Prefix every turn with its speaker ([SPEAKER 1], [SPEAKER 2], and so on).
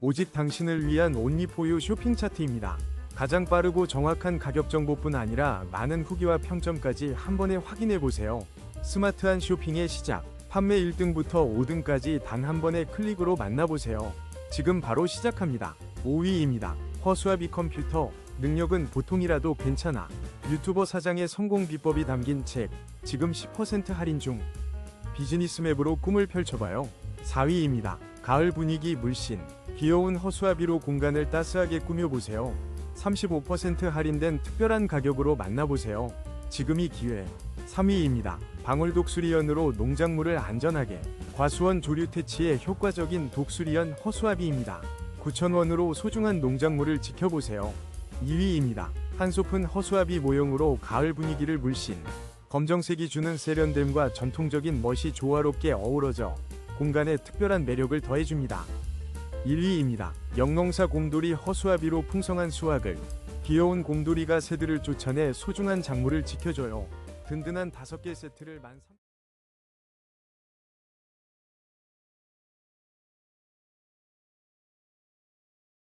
[SPEAKER 1] 오직 당신을 위한 온리포유 쇼핑 차트입니다. 가장 빠르고 정확한 가격 정보뿐 아니라 많은 후기와 평점까지 한 번에 확인해 보세요. 스마트한 쇼핑의 시작. 판매 1등부터 5등까지 단 한 번의 클릭으로 만나보세요. 지금 바로 시작합니다. 5위입니다. 허수아비 컴퓨터. 능력은 보통이라도 괜찮아. 유튜버 사장의 성공 비법이 담긴 책. 지금 10% 할인 중. 비즈니스 맵으로 꿈을 펼쳐봐요. 4위입니다. 가을 분위기 물씬. 귀여운 허수아비로 공간을 따스하게 꾸며보세요. 35% 할인된 특별한 가격으로 만나보세요. 지금이 기회. 3위입니다. 방울 독수리연으로 농작물을 안전하게. 과수원 조류 퇴치에 효과적인 독수리연 허수아비입니다. 9,000원으로 소중한 농작물을 지켜보세요. 2위입니다. 한소푼 허수아비 모형으로 가을 분위기를 물씬. 검정색이 주는 세련됨과 전통적인 멋이 조화롭게 어우러져 공간에 특별한 매력을 더해줍니다. 1위입니다. 영농사 곰돌이 허수아비로 풍성한 수확을 귀여운 곰돌이가 새들을 쫓아내 소중한 작물을 지켜줘요. 든든한 5개 세트를 13,000